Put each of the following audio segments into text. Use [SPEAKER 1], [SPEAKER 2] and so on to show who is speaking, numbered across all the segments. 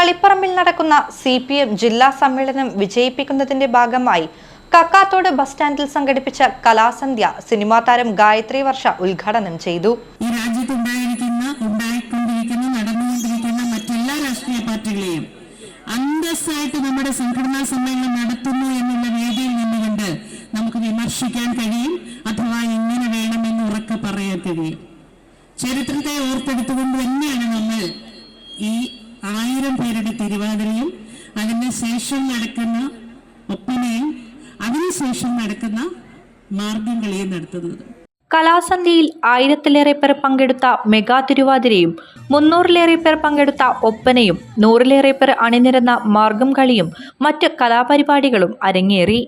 [SPEAKER 1] തളിപ്പറമ്പിൽ നടക്കുന്ന C P M ജില്ലാ സമ്മേളനം വിജയിപ്പിക്കുന്നതിന്റെ ഭാഗമായി കക്കാത്തോട് ബസ് സ്റ്റാൻഡിൽ സംഘടിപ്പിച്ച കലാസന്ധ്യ സിനിമാ താരം ഗായത്രി വർഷ ഉദ്ഘാടനം ചെയ്തു.
[SPEAKER 2] ഈ രാജ്യത്തുണ്ടായിരിക്കുന്ന ഉണ്ടായിക്കൊണ്ടിരിക്കുന്ന നടന്നുകൊണ്ടിരിക്കുന്ന മറ്റെല്ലാ രാഷ്ട്രീയ പാർട്ടികളെയും അന്തസ്സായിട്ട് നമ്മുടെ സംഘടനാ സമ്മേളനം നടത്തുന്നു എന്നുള്ള വേദിയിൽ നിന്നുകൊണ്ട് നമുക്ക് വിമർശിക്കാൻ കഴിയും. അഥവാ ഇങ്ങനെ വേണമെന്ന് ഉറക്കെ പറയാൻ കഴിയും ചരിത്രത്തെ ഓർത്തെടുത്തുകൊണ്ട് തന്നെയാണ് നമ്മൾ തിരുവാതിരയും അതിന് ശേഷം നടക്കുന്ന ഒപ്പനയും അതിനുശേഷം നടക്കുന്ന മാർഗം കളിയും നടത്തുന്നത്.
[SPEAKER 1] കലാസന്ധ്യയിൽ ആയിരത്തിലേറെ പേർ പങ്കെടുത്ത മെഗാ തിരുവാതിരയും മുന്നൂറിലേറെ പേർ പങ്കെടുത്ത ഒപ്പനയും നൂറിലേറെ പേർ അണിനിരന്ന മാർഗം കളിയും മറ്റ് കലാപരിപാടികളും അരങ്ങേറി.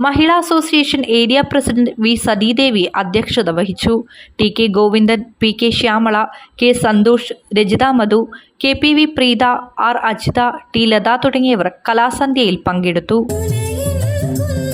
[SPEAKER 1] മഹിളാ association area president V Sathidevi അധ്യക്ഷത വഹിച്ചു. T K Govindan P K Shyamala K Santhosh Rajitha Madhu K P V Preetha R Ajitha T Latha തുടങ്ങിയവർ കലാസന്ധ്യയിൽ പങ്കെടുത്തു ും.